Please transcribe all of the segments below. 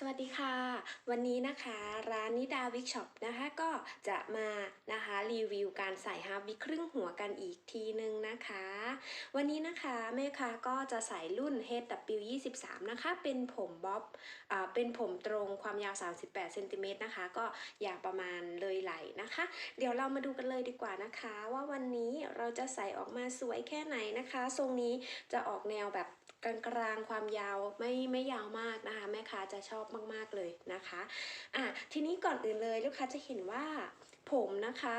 สวัสดีค่ะ วันนี้นะคะร้านนิดาวิกช็อปนะคะก็จะมานะคะรีวิวการใส่ฮาร์วิครึ่งหัวกันอีกทีนึงนะคะ วันนี้นะคะแม่ค้าก็จะใส่รุ่น HW23 นะคะเป็นผมบ๊อบอ่าเป็นผมตรงความยาว 38เซนติเมตรนะคะก็ยาวประมาณเลยไหลนะคะ เดี๋ยวเรามาดูกันเลยดีกว่านะคะ ว่าวันนี้เราจะใส่ออกมาสวยแค่ไหนนะคะ ทรงนี้จะออกแนวแบบ กลางๆความยาวไม่ไม่ยาวมากนะคะ แม่ค้าจะชอบมากๆเลยนะคะอะทีนี้ก่อนอื่นเลยลูกค้าจะเห็นว่าผมนะคะ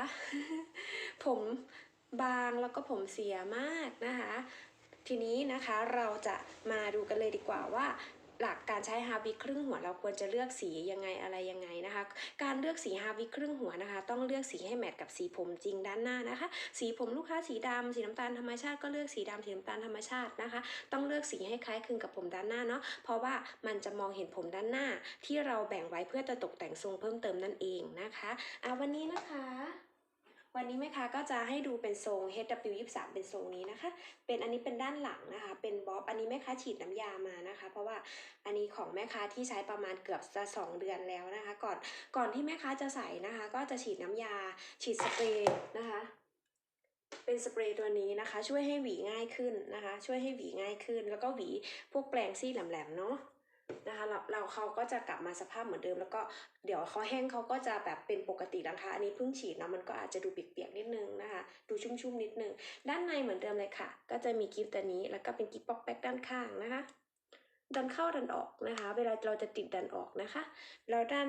ผมบางแล้วก็ผมเสียมากนะคะ ทีนี้นะคะเราจะมาดูกันเลยดีกว่าว่า หลักการใช้ฮาวิครึ่งหัวเราควรจะเลือกสียังไงอะไรยังไงนะคะ การเลือกสีฮาวิครึ่งหัวนะคะ ต้องเลือกสีให้แมทกับสีผมจริงด้านหน้านะคะ สีผมลูกค้าสีดำสีน้ำตาลธรรมชาติก็เลือกสีดำสีน้ำตาลธรรมชาตินะคะ ต้องเลือกสีให้คล้ายคลึงกับผมด้านหน้าเนาะเพราะว่ามันจะมองเห็นผมด้านหน้า ที่เราแบ่งไว้เพื่อจะตกแต่งทรงเพิ่มเติมนั่นเองนะคะอะวันนี้นะคะ วันนี้แม่ค้าก็จะให้ดูเป็นทรง HW23 เป็นทรงนี้นะคะ เป็นอันนี้เป็นด้านหลังนะคะ เป็นบ๊อบอันนี้แม่ค้าฉีดน้ำยามานะคะ เพราะว่าอันนี้ของแม่ค้าที่ใช้ประมาณเกือบจะสองเดือนแล้วนะคะ ก่อนก่อนที่แม่ค้าจะใส่นะคะ ก็จะฉีดน้ำยา ฉีดสเปรย์นะคะเป็นสเปรย์ตัวนี้นะคะ ช่วยให้หวีง่ายขึ้นนะคะ ช่วยให้หวีง่ายขึ้น แล้วก็หวีพวกแปลงซี่แหลมๆเนาะ นะคะเราเราเขาก็จะกลับมาสภาพเหมือนเดิม แล้วก็เดี๋ยวเขาแห้งเขาก็จะแบบเป็นปกตินะคะ อันนี้เพิ่งฉีดนะมันก็อาจจะดูเปียกๆนิดนึงนะคะ ดูชุ่มๆนิดนึง ด้านในเหมือนเดิมเลยค่ะ ก็จะมีกิฟต์ตัวนี้แล้วก็เป็นกิฟต์ป๊อกแป๊กด้านข้างนะคะ ดันเข้าดันออกนะคะ เวลาเราจะติดดันออกนะคะแล้วด้าน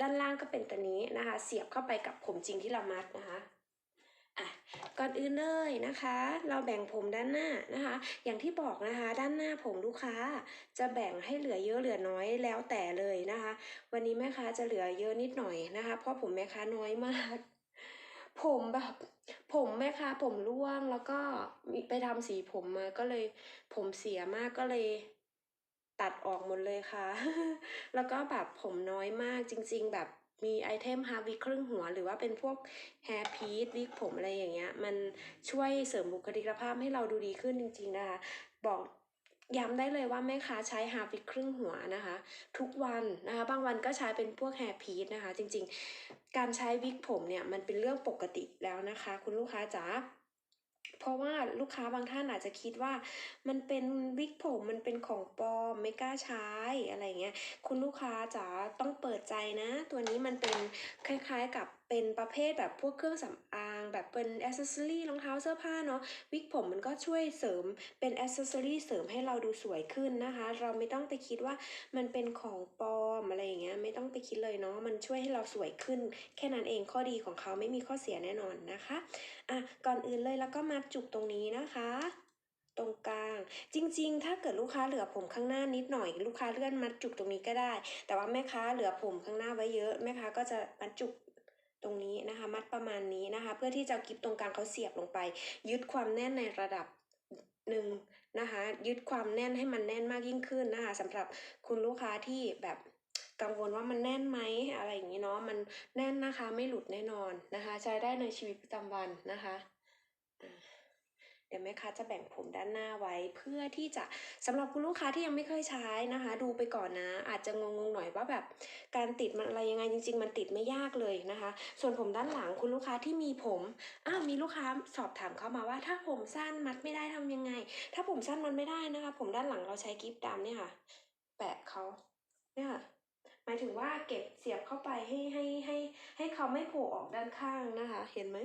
ด้านล่างก็เป็นตัวนี้นะคะ เสียบเข้าไปกับผมจริงที่เรามัดนะคะ อะก่อนอื่นเลยนะคะ เราแบ่งผมด้านหน้านะคะ อย่างที่บอกนะคะ ด้านหน้าผมลูกค้าจะแบ่งให้เหลือเยอะเหลือน้อยแล้วแต่เลยนะคะ วันนี้แม่ค้าจะเหลือเยอะนิดหน่อยนะคะ เพราะผมแม่ค้าน้อยมาก ผมแบบผมแม่ค้าผมร่วงแล้วก็ไปทำสีผมมาก็เลย ผมเสียมากก็เลย ตัดออกหมดเลยค่ะ แล้วก็แบบผมน้อยมากจริง ๆ แบบ มีไอเทมฮาร์วิกครึ่งหัว หรือว่าเป็นพวกแฮร์พีทวิกผมอะไรอย่างเงี้ย มันช่วยเสริมบุคลิกภาพให้เราดูดีขึ้นจริง ๆ นะคะ บอกย้ำได้เลยว่าแม่ค้าใช้ฮาร์วิกครึ่งหัวนะคะ ทุกวันนะคะ บางวันก็ใช้เป็นพวกแฮร์พีทนะคะ จริง ๆ การใช้วิกผมเนี่ยมันเป็นเรื่องปกติแล้วนะคะ คุณลูกค้าจ๋า เพราะว่าลูกค้าบางท่านอาจจะคิดว่ามันเป็นวิกผมมันเป็นของปลอมไม่กล้าใช้อะไรเงี้ยคุณลูกค้าจ๋าต้องเปิดใจนะ ตัวนี้มันเป็นคล้ายๆกับ เป็นประเภทแบบพวกเครื่องสำอาง แบบเป็นอ c เซสซอรี่รองเท้าเสื้อผ้าเนาะวิกผมมันก็ช่วยเสริมเป็นอ c เซสซอรี่เสริมให้เราดูสวยขึ้นนะคะ เราไม่ต้องไปคิดว่ามันเป็นของปลอมอะไรอย่างเงี้ยไม่ต้องไปคิดเลยเนาะมันช่วยให้เราสวยขึ้น แค่นั้นเองข้อดีของเขาไม่มีข้อเสียแน่นอนนะคะอะก่อนอื่นเลยแล้วก็มัดจุกตรงนี้นะคะตรงกลางจริงๆ ถ้าเกิดลูกค้าเหลือผมข้างหน้านิดหน่อย ลูกค้าเลื่อนมัดจุกตรงนี้ก็ได้ แต่ว่าแม่ค้าเหลือผมข้างหน้าไว้เยอะ แม่ค้าก็จะมัดจุก ตรงนี้นะคะ มัดประมาณนี้นะคะ เพื่อที่จะกิบตรงกลางเขาเสียบลงไป ยึดความแน่นในระดับหนึ่งนะคะ ยึดความแน่นให้มันแน่นมากยิ่งขึ้นนะคะสำหรับคุณลูกค้าที่แบบกังวลว่ามันแน่นไหมอะไรอย่างนี้เนาะมันแน่นนะคะไม่หลุดแน่นอนนะคะ ใช้ได้ในชีวิตประจำวันนะคะ ดี๋ยวแม่ค้าจะแบ่งผมด้านหน้าไว้เพื่อที่จะสำหรับคุณลูกค้าที่ยังไม่เคยใช้นะคะ ดูไปก่อนนะ อาจจะงงๆหน่อยว่าแบบการติดมันอะไรยังไงจริง ๆ มันติดไม่ยากเลยนะคะ ส่วนผมด้านหลังคุณลูกค้าที่มีผมอ่ามีลูกค้าสอบถามเข้ามาว่า ถ้าผมสั้นมัดไม่ได้ทำยังไง ถ้าผมสั้นมันไม่ได้นะคะ ผมด้านหลังเราใช้กิฟต์ดำเนี่ยค่ะ แปะเขาเนี่ยค่ะหมายถึงว่าเก็บเสียบเข้าไปให้ให้ให้ให้เขาไม่โผล่ออกด้านข้างนะคะ เห็นไหม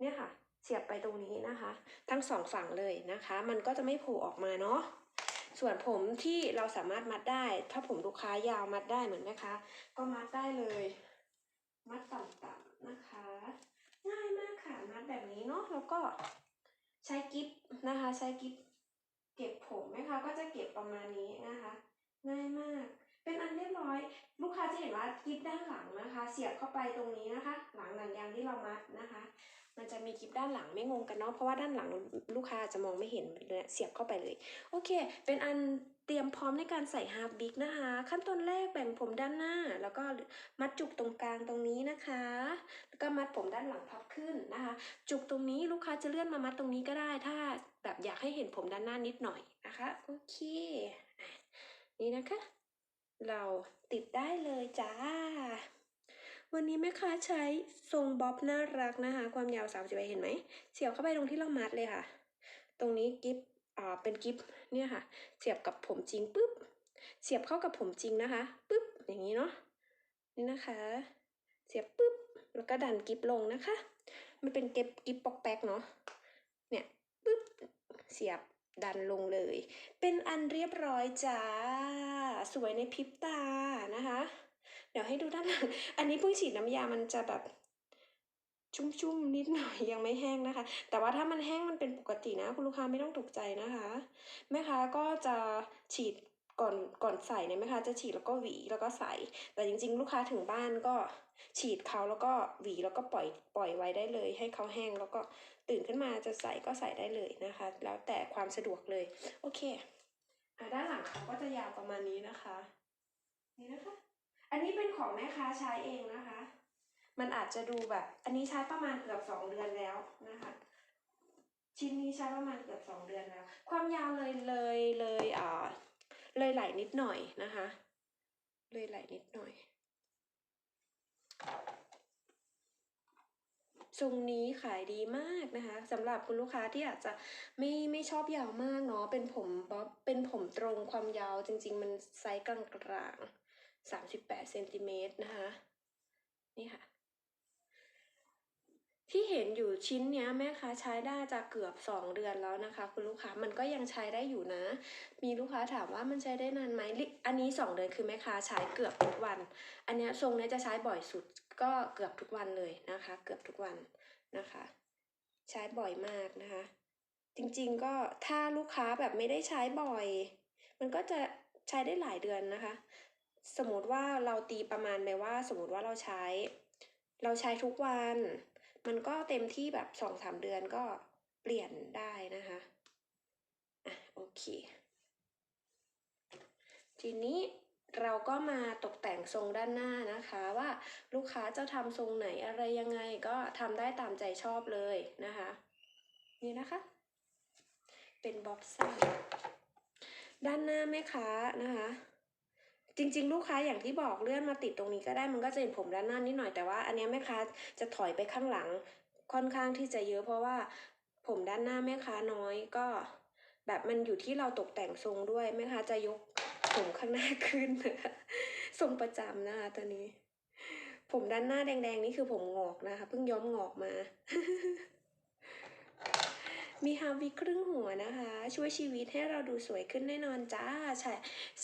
เนี่ยค่ะ เสียบไปตรงนี้นะคะ ทั้งสองฝั่งเลยนะคะ มันก็จะไม่โผล่ออกมาเนาะส่วนผมที่เราสามารถมัดได้ ถ้าผมลูกค้ายาวมัดได้เหมือนไหมคะ ก็มัดได้เลย มัดต่ำๆนะคะ ง่ายมากค่ะ มัดแบบนี้เนาะ แล้วก็ใช้กิฟนะคะ ใช้กิฟเก็บผมไหมคะ ก็จะเก็บประมาณนี้นะคะ ง่ายมาก เป็นอันเรียบร้อย ลูกค้าจะเห็นว่ากิฟด้านหลังนะคะ เสียบเข้าไปตรงนี้นะคะ หลังหนังยางที่เรามัดนะคะ มันจะมีกิฟด้านหลังไม่งงกันเนาะเพราะว่าด้านหลังลูกค้าจะมองไม่เห็นเลยเสียบเข้าไปเลย โอเค เป็นอันเตรียมพร้อมในการใส่ฮาร์บิกนะคะ ขั้นตอนแรกแบ่งผมด้านหน้า แล้วก็มัดจุกตรงกลางตรงนี้นะคะ แล้วก็มัดผมด้านหลังพับขึ้นนะคะ จุกตรงนี้ลูกค้าจะเลื่อนมามัดตรงนี้ก็ได้ ถ้าแบบอยากให้เห็นผมด้านหน้านิดหน่อยนะคะโอเคนี่นะคะ เราติดได้เลยจ้า วันนี้แม่ค้าใช้ทรงบ๊อบน่ารักนะคะ ความยาว30เห็นไหมเสียบเข้าไปตรงที่เรามัดเลยค่ะ ตรงนี้กิฟอ่าเป็นกิฟเนี่ยค่ะ เสียบกับผมจริงปุ๊บ เสียบเข้ากับผมจริงนะคะปุ๊บอย่างนี้เนาะนี่นะคะ เสียบปุ๊บแล้วก็ดันกิฟลงนะคะ มันเป็นเก็บกิฟปอกแป๊กเนาะเนี่ยปุ๊บเสียบดันลงเลย เป็นอันเรียบร้อยจ้า สวยในพริบตานะคะ เดี๋ยวให้ดูด้านหลัง อันนี้เพิ่งฉีดน้ำยามันจะแบบชุ่มๆนิดหน่อยยังไม่แห้งนะคะ แต่ว่าถ้ามันแห้งมันเป็นปกตินะ คุณลูกค้าไม่ต้องตกใจนะคะแม่ค้าก็จะฉีดก่อนก่อนใส่เนี่ยแม่ค้าจะฉีดแล้วก็หวีแล้วก็ใส่ แต่จริง ๆ ลูกค้าถึงบ้านก็ฉีดเขาแล้วก็หวีแล้วก็ปล่อยปล่อยไว้ได้เลย ให้เขาแห้งแล้วก็ตื่นขึ้นมาจะใส่ก็ใส่ได้เลยนะคะ แล้วแต่ความสะดวกเลยโอเคอะด้านหลังเขาก็จะยาวประมาณนี้นะคะ นี่นะคะ อันนี้เป็นของแม่ค้าใช้เองนะคะ มันอาจจะดูแบบ อันนี้ใช้ประมาณเกือบสองเดือนแล้วนะคะ ชิ้นนี้ใช้ประมาณเกือบสองเดือนแล้ว ความยาวเลยเลยเลยอ่าเลยไหลนิดหน่อยนะคะ เลยไหลนิดหน่อยทรงนี้ขายดีมากนะคะสำหรับคุณลูกค้าที่อาจจะไม่ไม่ชอบยาวมากเนาะเป็นผมบ๊อบเป็นผมตรงความยาวจริง ๆ มันไซส์กลางๆ สามสิบแปดเซนติเมตรนะคะนี่ค่ะ ที่เห็นอยู่ชิ้นเนี้ยแม่ค้าใช้ได้จะเกือบสองเดือนแล้วนะคะ คุณลูกค้ามันก็ยังใช้ได้อยู่นะ มีลูกค้าถามว่ามันใช้ได้นานไหมอันนี้สองเดือนคือแม่ค้าใช้เกือบทุกวัน อันเนี้ยทรงเนี้ยจะใช้บ่อยสุดก็เกือบทุกวันเลยนะคะ เกือบทุกวันนะคะ ใช้บ่อยมากนะคะ จริงๆก็ถ้าลูกค้าแบบไม่ได้ใช้บ่อย มันก็จะใช้ได้หลายเดือนนะคะ สมมติว่าเราตีประมาณไปว่า สมมติว่าเราใช้ เราใช้ทุกวัน มันก็เต็มที่แบบสองสามเดือนก็เปลี่ยนได้นะคะอะโอเค ทีนี้เราก็มาตกแต่งทรงด้านหน้านะคะว่าลูกค้าจะทำทรงไหนอะไรยังไงก็ทำได้ตามใจชอบเลยนะคะ นี่นะคะ เป็นบ็อกซ่าด้านหน้าแม่ค้านะคะ จริง ๆ ลูกค้าอย่างที่บอกเลื่อนมาติดตรงนี้ก็ได้มันก็จะเห็นผมด้านหน้านิดหน่อยแต่ว่า อันนี้แม่ค้าจะถอยไปข้างหลังค่อนข้างที่จะเยอะเพราะว่าผมด้านหน้าแม่ค้าน้อยก็ แบบมันอยู่ที่เราตกแต่งทรงด้วยแม่ค้าจะยกผมข้างหน้าขึ้นทรงประจำนะคะตัวนี้ ผมด้านหน้าแดงๆนี่คือผมงอกนะคะเพิ่งย้อมงอกมา มีฮาวิครึ่งหัวนะคะ ช่วยชีวิตให้เราดูสวยขึ้นแน่นอนจ้าใส่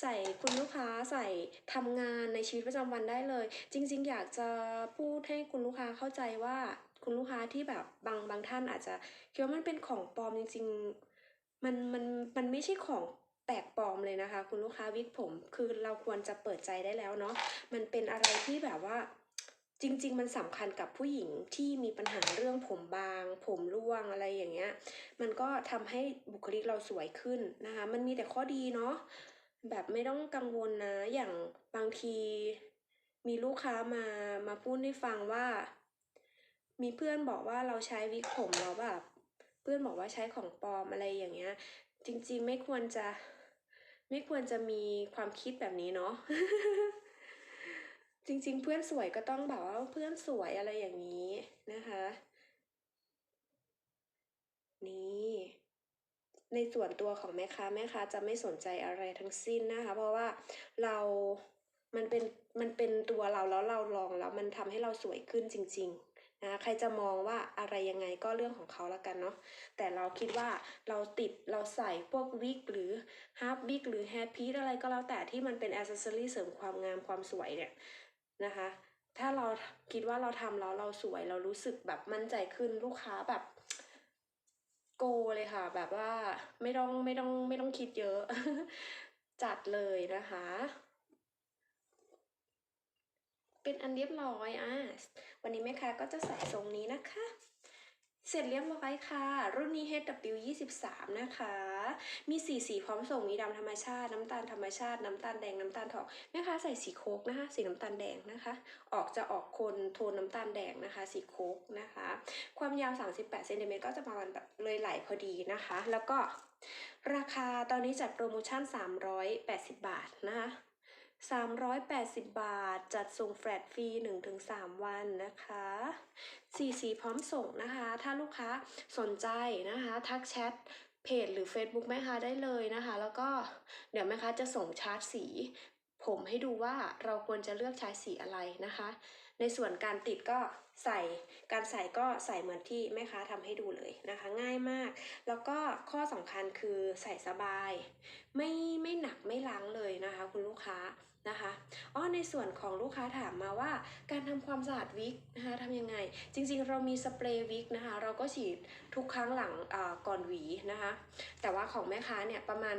ใส่คุณลูกค้าใส่ทำงานในชีวิตประจำวันได้เลย จริง ๆ อยากจะพูดให้คุณลูกค้าเข้าใจว่าคุณลูกค้าที่แบบบางบางท่านอาจจะคิดว่ามันเป็นของปลอมจริง ๆ มันมันมันไม่ใช่ของแปลกปลอมเลยนะคะ คุณลูกค้าวิกผม คือเราควรจะเปิดใจได้แล้วเนาะมันเป็นอะไรที่แบบว่า จริง ๆ มันสำคัญกับผู้หญิงที่มีปัญหาเรื่องผมบาง ผมร่วงอะไรอย่างเงี้ย มันก็ทำให้บุคลิกเราสวยขึ้นนะคะ มันมีแต่ข้อดีเนาะแบบไม่ต้องกังวลนะ อย่างบางทีมีลูกค้ามามาพูดให้ฟังว่า มีเพื่อนบอกว่าเราใช้วิกผมแล้วแบบ เพื่อนบอกว่าใช้ของปลอมอะไรอย่างเงี้ย จริง ๆ ไม่ควรจะ ไม่ควรจะมีความคิดแบบนี้เนาะ จริง ๆ เพื่อนสวยก็ต้องแบบว่าเพื่อนสวยอะไรอย่างนี้นะคะ นี่ในส่วนตัวของแม่ค้าแม่ค้าจะไม่สนใจอะไรทั้งสิ้นนะคะ เพราะว่าเรา มันเป็น มันเป็นตัวเราแล้วเราลองแล้วมันทำให้เราสวยขึ้นจริง ๆนะใครจะมองว่าอะไรยังไงก็เรื่องของเขาละกันเนาะ แต่เราคิดว่าเราติดเราใส่พวกวิกหรือฮาร์ปวิกหรือแฮร์พีซอะไรก็แล้วแต่ที่มันเป็นอ c เซสซอรี่เสริมความงามความสวยเนี่ย นะคะ ถ้าเราคิดว่าเราทำแล้วเราสวยเรารู้สึกแบบมั่นใจขึ้นลูกค้าแบบโกเลยค่ะ แบบว่าไม่ต้องไม่ต้องไม่ต้องคิดเยอะ จัดเลยนะคะ เป็นอันเรียบร้อยอะวันนี้แม่ค้าก็จะใส่ทรงนี้นะคะ เสร็จเรียบร้อยค่ะ รุ่นนี้ HW 23 นะคะ มีสีสีพร้อมส่งมีดำธรรมชาติ น้ำตาลธรรมชาติ น้ำตาลแดงน้ำตาลทองแม่ค้าใส่สีโคกนะคะสีน้ำตาลแดงนะคะ ออกจะออกคนโทนน้ำตาลแดงนะคะ สีโคกนะคะ ความยาว 38เซนติเมตรก็จะประมาณแบบเลยไหลพอดีนะคะ แล้วก็ราคาตอนนี้จัดโปรโมชั่น 380 บาทนะคะ380 บาท จัดส่งแฟลตฟรี 1-3 วันนะคะสีสีพร้อมส่งนะคะ ถ้าลูกค้าสนใจนะคะ ทักแชท เพจหรือ Facebook แม่ค้าได้เลยนะคะ แล้วก็เดี๋ยวแม่ค้าจะส่งชาร์ตสี ผมให้ดูว่าเราควรจะเลือกใช้สีอะไรนะคะ ในส่วนการติดก็ใส่การใส่ก็ใส่เหมือนที่แม่ค้าทำให้ดูเลยนะคะ ง่ายมาก แล้วก็ข้อสำคัญคือใส่สบาย ไม่ไม่หนักไม่ล้างเลยนะคะ คุณลูกค้า นะคะอ๋อในส่วนของลูกค้าถามมาว่าการทำความสะอาดวิกนะคะทำยังไง จริงๆ เรามีสเปรย์วิกนะคะ เราก็ฉีดทุกครั้งหลังก่อนหวีนะคะ แต่ว่าของแม่ค้าเนี่ยประมาณ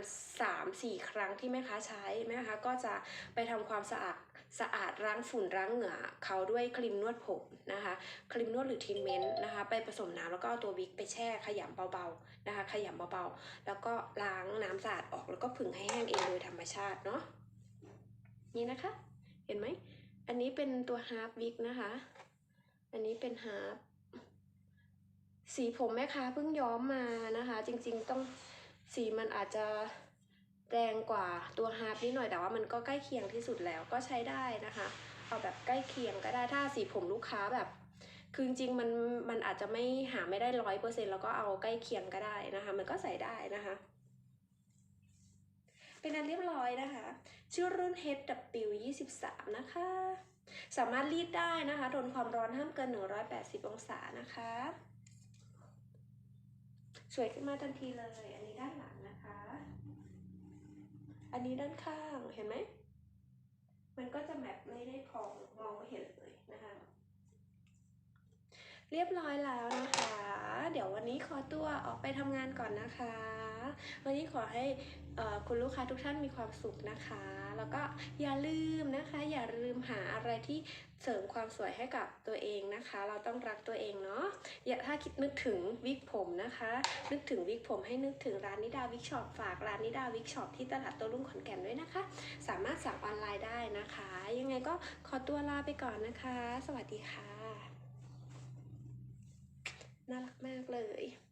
3-4 ครั้งที่แม่ค้าใช้แม่ค้าก็จะไปทำความสะอาดสะอาดล้างฝุ่นล้างเหงื่อเขาด้วยครีมนวดผมนะคะ ครีมนวดหรือทรีทเมนต์นะคะ ไปผสมน้ำแล้วก็เอาตัววิกไปแช่ขยำเบาๆนะคะ ขยำเบาๆ แล้วก็ล้างน้ำสะอาดออกแล้วก็ผึ่งให้แห้งเองโดยธรรมชาติเนาะ นี่นะคะ เห็นไหม อันนี้เป็นตัวฮาร์ปวิกนะคะ อันนี้เป็นฮาร์ปสีผมแม่ค้าเพิ่งย้อมมานะคะ จริงๆต้องสีมันอาจจะแดงกว่าตัวฮาร์ปนิดหน่อยแต่ว่ามันก็ใกล้เคียงที่สุดแล้วก็ใช้ได้นะคะ เอาแบบใกล้เคียงก็ได้ถ้าสีผมลูกค้าแบบ คือจริงๆมันมันอาจจะไม่หาไม่ได้ร้อยเปอร์เซ็นแล้วก็เอาใกล้เคียงก็ได้นะคะ มันก็ใส่ได้นะคะ เป็นอันเรียบร้อยนะคะ ชื่อรุ่น HW23 นะคะ สามารถรีดได้นะคะทนความร้อนห้ามเกิน 180 องศานะคะ สวยขึ้นมาทันทีเลย อันนี้ด้านหลังนะคะ อันนี้ด้านข้างเห็นไหม มันก็จะแบบไม่ได้พองมองไม่เห็นเลยนะคะเรียบร้อยแล้วนะคะ เดี๋ยววันนี้ขอตัวออกไปทำงานก่อนนะคะ วันนี้ขอให้ คุณลูกค้าทุกท่านมีความสุขนะคะ แล้วก็อย่าลืมนะคะ อย่าลืมหาอะไรที่เสริมความสวยให้กับตัวเองนะคะ เราต้องรักตัวเองเนาะอย่าถ้าคิดนึกถึงวิกผมนะคะ นึกถึงวิกผมให้นึกถึงร้านนิดาวิกช็อปฝากร้านนิดาวิกช็อปที่ตลาดโตัวรุ่งขอนแก่นด้วยนะคะ สามารถสั่งออนไลน์ได้นะคะ ยังไงก็ขอตัวลาไปก่อนนะคะ สวัสดีค่ะ น่ารักมากเลย